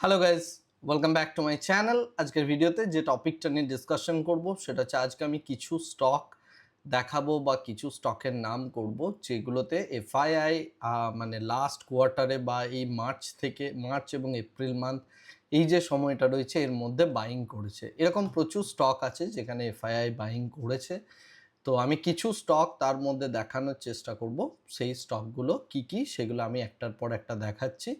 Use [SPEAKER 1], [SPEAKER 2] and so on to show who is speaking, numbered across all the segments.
[SPEAKER 1] Hello guys welcome back to my channel আজকের ভিডিওতে যে টপিকটা নিয়ে ডিসকাশন করব, সেটা হচ্ছে আজকে আমি কিছু স্টক দেখাবো বা কিছু স্টকের নাম করব, যেগুলোতে এফআইআই মানে লাস্ট কোয়ার্টারে বা এই মার্চ থেকে মার্চ এবং এপ্রিল মান্থ এই যে সময়টা রয়েছে, এর মধ্যে বাইং করেছে। এরকম প্রচুর স্টক আছে যেখানে এফআইআই বাইং করেছে। তো আমি কিছু স্টক তার মধ্যে দেখানোর চেষ্টা করব, সেই স্টকগুলো কি কি, সেগুলো আমি একটার পর একটা দেখাচ্ছি।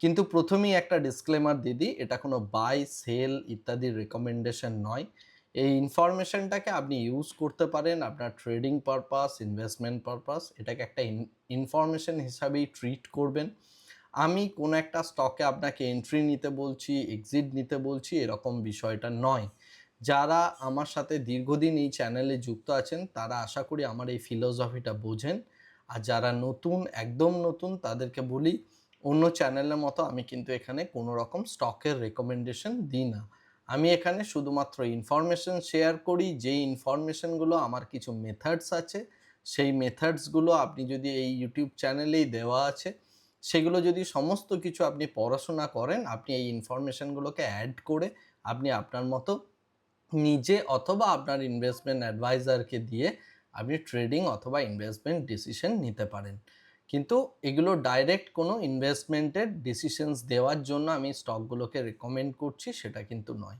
[SPEAKER 1] কিন্তু প্রথমেই একটা ডিসক্লেমার দিদি এটা কোনো বাই সেল ইত্যাদির রেকমেন্ডেশন নয়। এই ইনফরমেশনটাকে আপনি ইউজ করতে পারেন আপনার ট্রেডিং পারপাস ইনভেস্টমেন্ট পারপাস এটাকে একটা ইনফরমেশন হিসাবেই ট্রিট করবেন। আমি কোনো একটা স্টকে আপনাকে এন্ট্রি নিতে বলছি এক্সিট নিতে বলছি, এরকম বিষয়টা নয়। যারা আমার সাথে দীর্ঘদিন এই চ্যানেলে যুক্ত আছেন, তারা আশা করি আমার এই ফিলোসফিটা বোঝেন। আর যারা নতুন, একদম নতুন, তাদেরকে বলি অন্য চ্যানেলের মতো আমি কিন্তু এখানে কোনো রকম স্টকের রেকমেন্ডেশন দিই না। আমি এখানে শুধুমাত্র ইনফরমেশন শেয়ার করি, যেই ইনফরমেশনগুলো আমার কিছু মেথডস আছে, সেই মেথডসগুলো আপনি যদি এই ইউটিউব চ্যানেলেই দেওয়া আছে, সেগুলো যদি সমস্ত কিছু আপনি পড়াশোনা করেন, আপনি এই ইনফরমেশনগুলোকে অ্যাড করে আপনি আপনার মতো নিজে অথবা আপনার ইনভেস্টমেন্ট অ্যাডভাইজারকে দিয়ে আপনি ট্রেডিং অথবা ইনভেস্টমেন্ট ডিসিশন নিতে পারেন। কিন্তু এগুলো ডাইরেক্ট কোনো ইনভেস্টমেন্টের ডিসিশনস দেওয়ার জন্য আমি স্টকগুলোকে রেকমেন্ড করছি, সেটা কিন্তু নয়।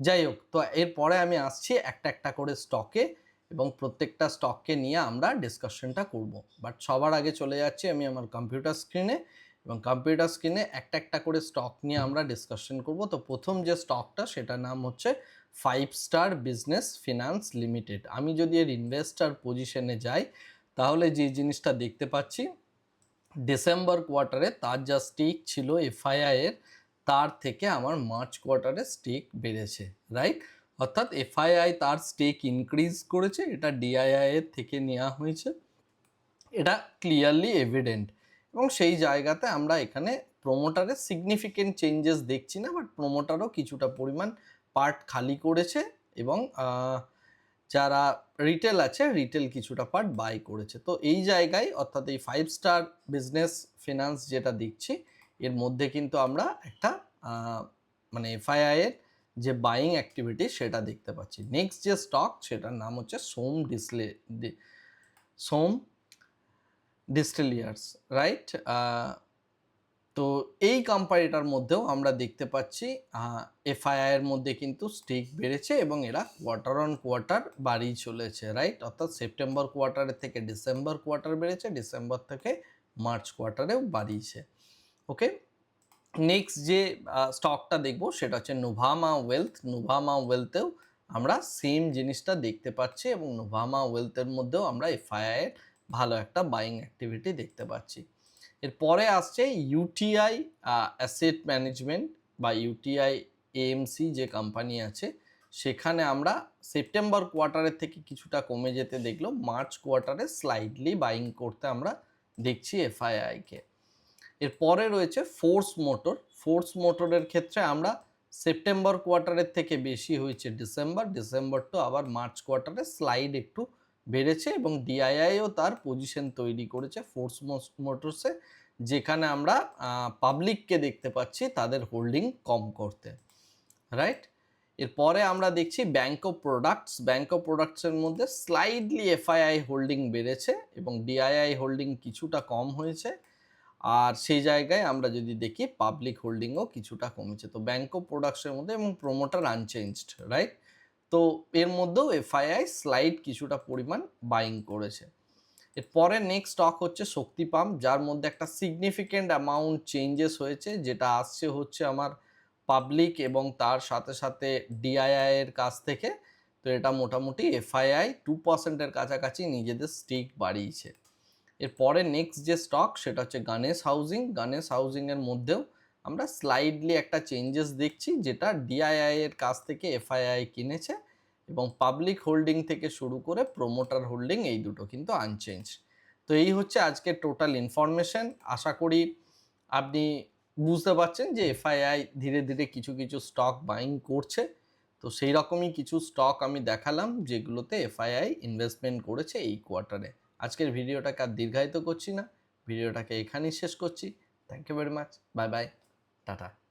[SPEAKER 1] যাই হোক, তো এরপরে আমি আসছি একটা একটা করে স্টকে এবং প্রত্যেকটা স্টককে নিয়ে আমরা ডিসকাশনটা করব। বাট সবার আগে চলে যাচ্ছি আমি আমার কম্পিউটার স্ক্রিনে এবং কম্পিউটার স্ক্রিনে একটা একটা করে স্টক নিয়ে আমরা ডিসকাশন করব। তো প্রথম যে স্টকটা সেটার নাম হচ্ছে five star business finance limited আমি যদি এর ইনভেস্টার পজিশনে যাই, তাহলে যে জিনিসটা দেখতে পাচ্ছি ডিসেম্বর কোয়ার্টারে তার যা স্টিক ছিল এফআইআই এর, তার থেকে আমার মার্চ কোয়ার্টারে স্টিক বেড়েছে রাইট অর্থাৎ এফআইআই তার স্টেক ইনক্রিজ করেছে, এটা ডিআইআই এর থেকে নেওয়া হয়েছে। এটা ক্লিয়ারলি এভিডেন্ট এবং সেই জায়গাতে আমরা এখানে প্রোমোটারের সিগনিফিকেন্ট চেঞ্জেস দেখছি না বাট প্রোমোটারও কিছুটা পরিমাণ পার্ট খালি করেছে এবং যারা রিটেল আছে রিটেল কিছুটা পার্ট বাই করেছে। তো এই জায়গায় অর্থাৎ এই ফাইভ স্টার বিজনেস ফিনান্স যেটা দেখছি, এর মধ্যে কিন্তু আমরা একটা মানে এফআইআই এর যে বাইং অ্যাক্টিভিটি সেটা দেখতে পাচ্ছি। নেক্সট যে স্টক সেটার নাম হচ্ছে সোম ডিসলে সোম ডিস্টিলিয়ার্স রাইট তো এই কোম্পানিটার মধ্যেও আমরা দেখতে পাচ্ছি এফআইআই এর মধ্যে কিন্তু স্টেক বেড়েছে এবং এরা কোয়ার্টার অন কোয়ার্টার বাড়িয়ে চলেছে রাইট অর্থাৎ সেপ্টেম্বর কোয়ার্টারের থেকে ডিসেম্বর কোয়ার্টার বেড়েছে ডিসেম্বর থেকে মার্চ কোয়ার্টারেও বাড়িয়েছে ওকে নেক্সট যে স্টকটা দেখব সেটা হচ্ছে নোভামা ওয়েলথ নোভামা ওয়েলথেও আমরা সেম জিনিসটা দেখতে পাচ্ছি এবং নোভামা ওয়েলথের মধ্যেও আমরা এফআইআই এর ভালো একটা বাইং অ্যাক্টিভিটি দেখতে পাচ্ছি। এরপরে আসছে ইউটিআই অ্যাসেট ম্যানেজমেন্ট বা ইউটিআই এএমসি যে কোম্পানি আছে, সেখানে আমরা সেপ্টেম্বর কোয়ার্টারের থেকে কিছুটা কমে যেতে দেখল মার্চ কোয়ার্টারে স্লাইডলি বাইং করতে আমরা দেখছি এফআইআইকে এরপরে রয়েছে ফোর্স মোটর ফোর্স মোটরের ক্ষেত্রে আমরা সেপ্টেম্বর কোয়ার্টারের থেকে বেশি হয়েছে ডিসেম্বর ডিসেম্বর তো আবার মার্চ কোয়ার্টারে স্লাইড একটু বেড়েছে এবং ডিআইআইও তার পজিশন তৈরি করেছে ফোর্স মোটরসে যেখানে আমরা পাবলিককে দেখতে পাচ্ছি তাদের হোল্ডিং কম করতে রাইট এরপরে আমরা দেখছি bank of products bank of প্রোডাক্টসের মধ্যে স্লাইডলি এফআইআই হোল্ডিং বেড়েছে এবং ডিআইআই হোল্ডিং কিছুটা কম হয়েছে, আর সেই জায়গায় আমরা যদি দেখি পাবলিক হোল্ডিংও কিছুটা কমেছে। তো ব্যাংক অফ প্রোডাক্টসের মধ্যে এবং প্রোমোটার আনচেঞ্জড রাইট তো এর মধ্যেও এফআইআই স্লাইড কিছুটা পরিমাণ বাইং করেছে। এরপরে নেক্সট স্টক হচ্ছে শক্তি পাম্প যার মধ্যে একটা সিগনিফিকেন্ট অ্যামাউন্ট চেঞ্জেস হয়েছে, যেটা আসছে হচ্ছে আমার পাবলিক এবং তার সাথে সাথে ডিআইআই এর কাছ থেকে। তো এটা মোটামুটি এফআইআই টু পার্সেন্টের কাছাকাছি নিজেদের স্টিক বাড়িয়েছে। এরপরে নেক্সট যে স্টক সেটা হচ্ছে গণেশ হাউজিং গণেশ হাউজিংয়ের মধ্যেও আমরা স্লাইডলি একটা চেঞ্জেস দেখছি, যেটা ডিআইআই এর কাছ থেকে এফআইআই কিনেছে এবং পাবলিক হোল্ডিং থেকে শুরু করে প্রোমোটার হোল্ডিং এই দুটো কিন্তু আনচেঞ্জ তো এই হচ্ছে আজকে টোটাল ইনফরমেশন আশা করি আপনি বুঝতে পারছেন যে এফআইআই ধীরে ধীরে কিছু কিছু স্টক বাইং করছে। তো সেই রকমই কিছু স্টক আমি দেখালাম, যেগুলোতে এফআইআই ইনভেস্টমেন্ট করেছে এই কোয়ার্টারে আজকের ভিডিওটাকে আর দীর্ঘায়িত করছি না। ভিডিওটাকে এখানেই শেষ করছি। Thank you very much bye bye Tata.